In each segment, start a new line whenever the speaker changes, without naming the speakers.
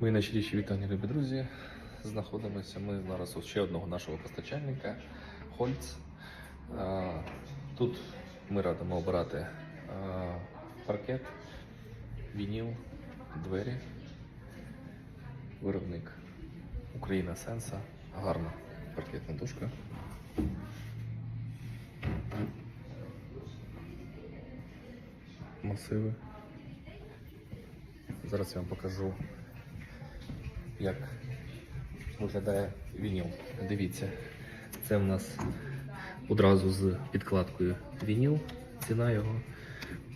Мої найщиріші вітання, любі друзі. Знаходимося ми зараз у ще одного нашого постачальника Хольц. Тут ми радимо обирати паркет, вініл, двері, виробник Україна Сенса. Гарна паркетна дошка. Масиви. Зараз я вам покажу, як виглядає вініл. Дивіться, це в нас одразу з підкладкою вініл. Ціна його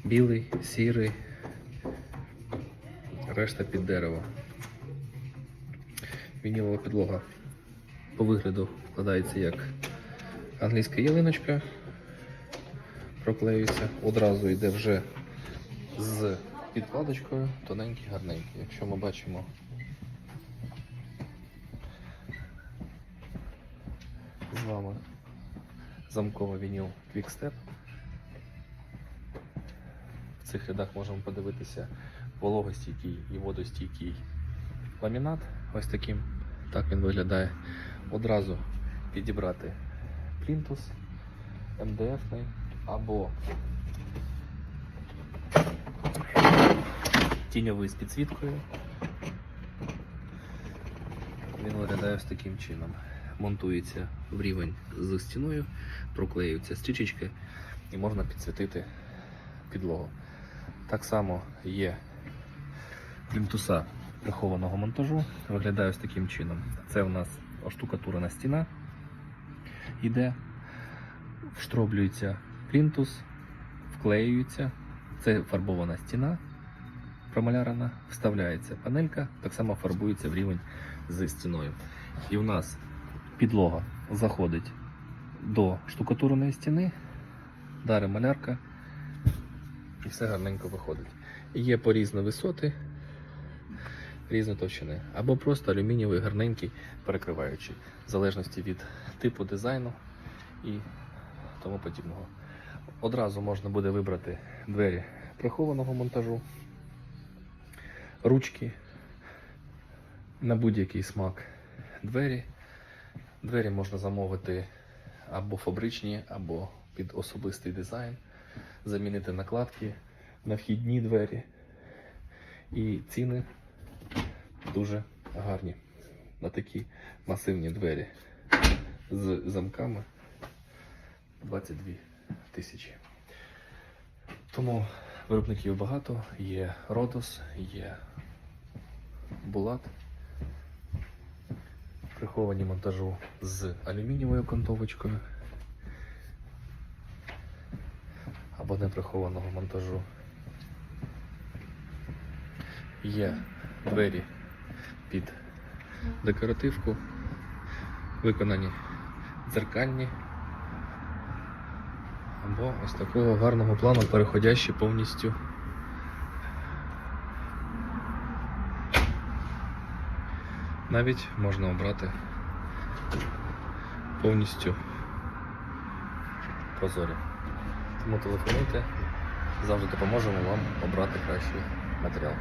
білий, сірий, решта під дерево. Вінілова підлога по вигляду вкладається як англійська ялиночка, проклеюється, одразу йде вже з підкладочкою тоненький, гарненький. Якщо ми бачимо вами замковий вініл Quickstep. В цих рядах можемо подивитися вологостійкий і водостійкий ламінат. Ось таким. Так він виглядає. Одразу підібрати плінтус МДФ або тіньовий з підсвіткою. Він виглядає ось таким чином. Монтується в рівень з стіною, проклеюються стрічечки і можна підсвітити підлогу. Так само є плінтуса прихованого монтажу. Виглядає ось таким чином. Це у нас оштукатурена стіна. Іде, вштроблюється плінтус, вклеюється. Це фарбована стіна промалярена, вставляється панелька, так само фарбується в рівень з стіною. І у нас підлога заходить до штукатурної стіни, дари малярка, і все гарненько виходить. Є по різні висоти, різні товщини, або просто алюмінієвий гарненький перекриваючий, в залежності від типу дизайну і тому подібного. Одразу можна буде вибрати двері прихованого монтажу ручки на будь-який смак двері. Двері можна замовити або фабричні, або під особистий дизайн, замінити накладки на вхідні двері. І ціни дуже гарні на такі масивні двері з замками 22 тисячі. Тому виробників багато, є Родос, є Булат, приховані монтажу з алюмінієвою окантовочкою або неприхованого монтажу. Є двері під декоративку, виконані дзеркальні або ось такого гарного плану, переходящі повністю навіть можна обрати повністю прозорі. Тому телефонуйте, завжди допоможемо вам обрати кращий матеріал.